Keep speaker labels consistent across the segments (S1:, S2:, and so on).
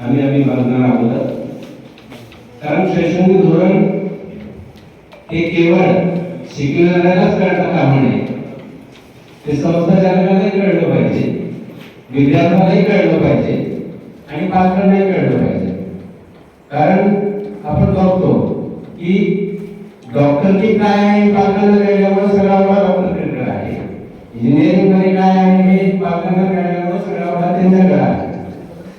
S1: आम्ही आम्ही बघणार आहोत. कारण शैक्षणिक धोरण हे केवळ शिकणाऱ्यालाच कळता कामा नये ते संस्था चालकालाही कळलं पाहिजे. विद्यार्थ्यालाही कळलं पाहिजे. आणि पालकांनाही कळलं पाहिजे. कारण आपण बघतो की डॉक्टरकी काय आहे पालकांना कळल्यामुळे सगळा वाडा डॉक्टरकडे आहे इंजिनिअरिंगमध्ये काय आहे हे पालकांना कळल्यामुळे सगळा वाडा त्यांच्याकडे आहे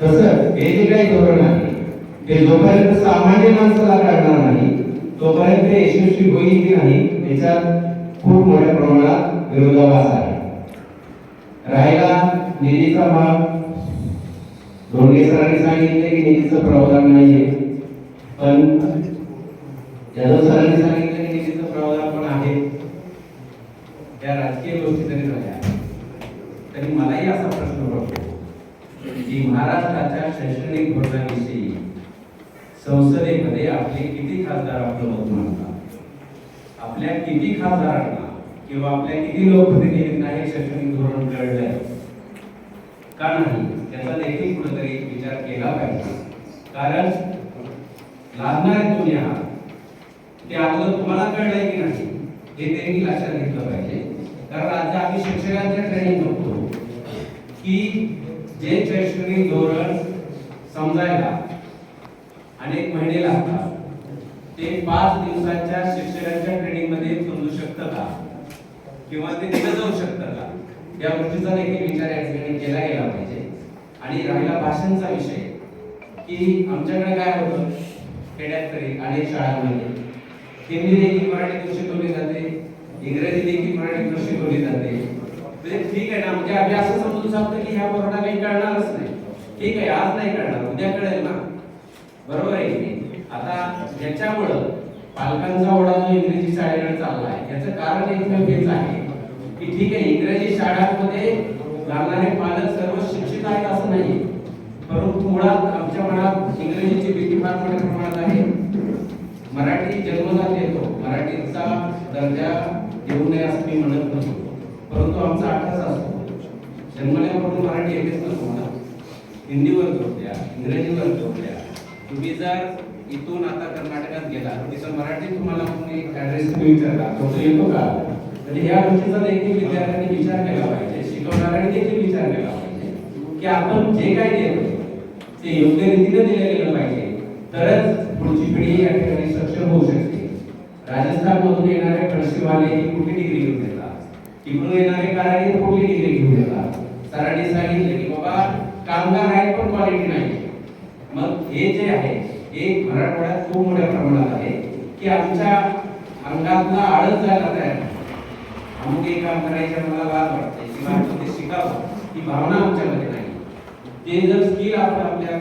S1: तसं हे जे काही धोरण आहे ते जोपर्यंत सामान्य माणसाला कळणार नाही तोपर्यंत ते यशस्वी होईल की नाही याच्यात खूप मोठ्या प्रमाणात विरोधाभास आहे. राहिला निधीचा भाग. धोंडे सरांनी सांगितले की निधीचं प्रावधान नाहीये. पण यादव सरांनी सांगितलं की निधीचं प्रावधान पण आहे. त्या राजकीय गोष्टी तरी झाल्या. तरी मलाही असा प्रश्न पडतो की महाराष्ट्राच्या शैक्षणिक धोरणाविषयी संसदेमध्ये आपले किती खासदार आपलं मत मांडतात आपल्या किती खासदारांना किंवा आपल्या किती लोकप्रतिनिधींना हे शैक्षणिक धोरण कळलंय? का नाही? याचा देखील कुठेतरी विचार केला पाहिजे. कारण लागणारे तुम्ही आहात. ते तुम्हाला कळलंय की नाही? हे त्यांनी लक्षात घेतलं पाहिजे. कारण आज आम्ही शिक्षकांच्या ट्रेनिंग बघतो की जे शैक्षणिक धोरण समजायला अनेक महिने लागतात ते पाच दिवसाच्या शिक्षकांच्या ट्रेनिंगमध्ये समजू शकतं का? किंवा ते दिलं जाऊ शकतं का? या गोष्टीचा देखील विचार या ठिकाणी केला गेला पाहिजे. आणि राहिला भाषांचा विषय की आमच्याकडे काय होतं? खेड्यात तरी अनेक शाळांमध्ये हिंदी देखील मराठीतून शिकवली जाते. इंग्रजी देखील मराठीतून शिकवली जाते. म्हणजे ठीक आहे ना म्हणजे आम्ही असं समजून सांगतो की ह्या पोरांना काही कळणारच नाही. ठीक आहे आज नाही कळणार उद्या कळेल ना. बरोबर आहे की आता याच्यामुळं पालकांचा ओढा जो इंग्रजी शाळेकडे चालला आहे याचं कारण एकदम हेच आहे की ठीक आहे इंग्रजी शाळांमध्ये लागणारे पालक सर्व शिक्षित आहेत असं नाही परंतु मुळात आमच्या मनात इंग्रजीची भीती फार मोठ्या प्रमाणात आहे. मराठी जन्मजात येतो मराठीचा दर्जा देऊ नये असं मी म्हणत नसतो परंतु आमचा अट्टाच असतो. जन्मल्यापासून मराठी येतेच नसतो हिंदीवर जोडल्या द्या इंग्रजीवर जोडल्या द्या तुम्ही जर इथून आता कर्नाटकात गेला तिथं मराठी तुम्हाला कोणी ऍड्रेस विचारला. तो तो येतो का? तर ह्या गोष्टीचा देखील विद्यार्थ्यांनी विचार केला पाहिजे शिकवणाऱ्यांनी देखील विचार केला पाहिजे की आपण जे काय देतो ते योग्य रीतीने दिलं गेलं पाहिजे. तरच पुढची पिढी या ठिकाणी सक्षम होऊ शकते. राजस्थान मधून येणारे फळशीवाले ही कुठली डिग्री घेऊन येतात तिकडून येणारे कारागीर कुठली डिग्री घेऊन येतात सरांनी सांगितलं की बाबा कामगार आहेत पण क्वालिटी नाही मग हे जे आहे हे मराठवाड्यात खूप मोठ्या प्रमाणात आहे की आमच्या अंगातला आळस जायला तयार अमुक एक काम करायचं मला वाद वाटते किंवा आपण ते शिकावं ही भावना आमच्यामध्ये नाही. ते जर स्किल आपण आपल्या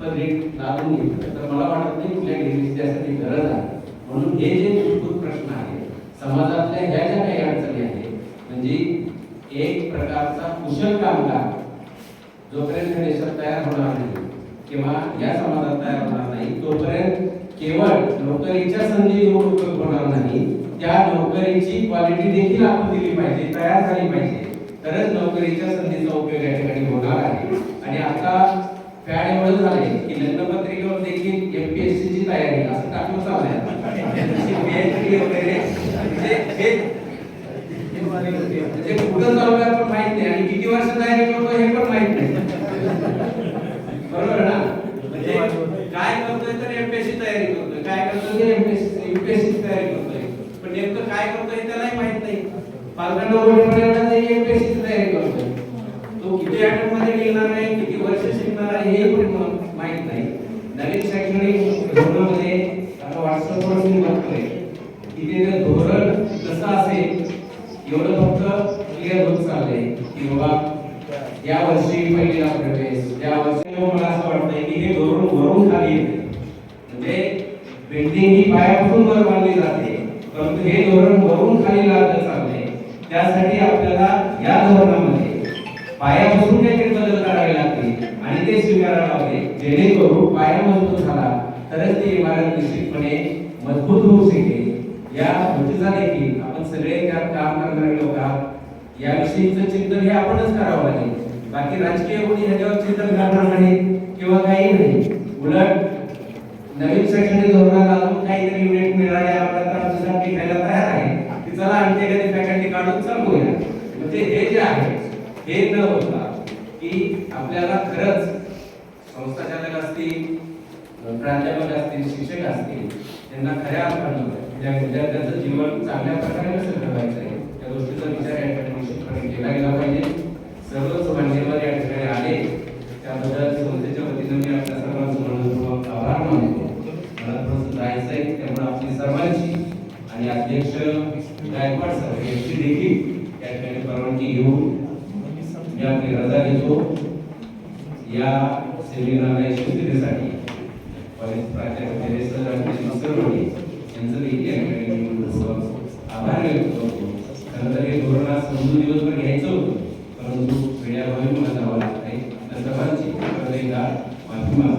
S1: लावून घेतलं तर मला वाटत नाही कुठल्या डिग्रीची त्यासाठी गरज आहे. म्हणून हे जे मूलभूत प्रश्न आहे समाजातल्या ह्या ज्या काही अडचणी आहेत म्हणजे एक प्रकारचा कुशल कामगार जोपर्यंत देशात तयार होणार नाही किंवा या समाजात तयार होणार नाही तोपर्यंत केवळ नोकरीच्या संधी जो उपयोग होणार नाही त्या नोकरीची क्वालिटी देखील आपण दिली पाहिजे तयार झाली पाहिजे. तरच नोकरीच्या संधीचा उपयोग या ठिकाणी होणार आहे. आणि आता फॅड एवढं झाले की लग्नपत्रिकेवर देखील एमपीएससी ची तयारी असं टाकलं चालू आहे वगैरे म्हणजे कुठं चालू आहे आपण माहीत नाही. आणि किती वर्ष तयारी करतो हे पण माहीत नाही बरोबर ना म्हणजे काय करतोय तर एमपीएससी तयारी करतोय काय करतोय तर एमपीएससी युपीएससी तयारी करतोय पण नेमकं त्यालाही माहीत नाही. पालकांना ओळखण्यासाठी तयारी करतो तो किती अटेम्प्टमध्ये गेलेला आहे किती वर्ष शिकणार आहे हे पण माहीत नाही. नवीन शैक्षणिक धोरणामध्ये आता व्हॉट्सअपवर मी बघतोय. की ते धोरण कसं असेल एवढं फक्त क्लिअर होत चाललंय की बाबा या वर्षी पहिलीला प्रवेश या वर्षी मला असं वाटतंय की हे धोरण वरून खाली येते म्हणजे बिल्डिंग ही पायापासून वर बांधली जाते? परंतु हे धोरण वरून खाली लागत चालले त्यासाठी आपल्याला या धोरणामध्ये पायापासून काहीतरी बदल करावे लागते आणि ते स्वीकारावे हवे जेणेकरून पाया मजबूत झाला तरच ती इमारत निश्चितपणे मजबूत होऊ शकेल. या गोष्टीचा देखील आपण सगळे त्यात काम करणारे लोक आहात. याविषयीचं चिंतन हे आपणच करावं लागेल. बाकी राजकीय कोणी ह्याच्यावर चिंतन करणार नाही किंवा काही नाही. उलट नवीन शैक्षणिक धोरणात अजून काहीतरी युनिट मिळाले आपल्याला तर आमची संघ तयार आहे. की चला आमची एखादी फॅकल्टी काढून सांगूया म्हणजे हे जे आहे हे न होता की आपल्याला खरंच संस्थाचालक असतील प्राध्यापक असतील शिक्षक असतील त्यांना खऱ्या अर्थानं त्या विद्यार्थ्यांचं जीवन चांगल्या प्रकारे कसं ठरवायचं आहे त्या गोष्टीचा विचार या ठिकाणी केला गेला पाहिजे. सर्वच मान्यवर या ठिकाणी आले. त्याबद्दल सर यांची देखील या ठिकाणी परवानगी घेऊन मी आपली रजा घेतो. या सेमिनारला यशस्वीतेसाठी प्राचार्य दिनेश म्हणजे यांचं देखील या ठिकाणी आभार व्यक्त करतो. खरं तर हे कोरोना समजून दिवसभर घ्यायचं होतं. परंतु वेळाभावी मला जावं लागतंय. आपल्या सर्वांची माफी मागतो.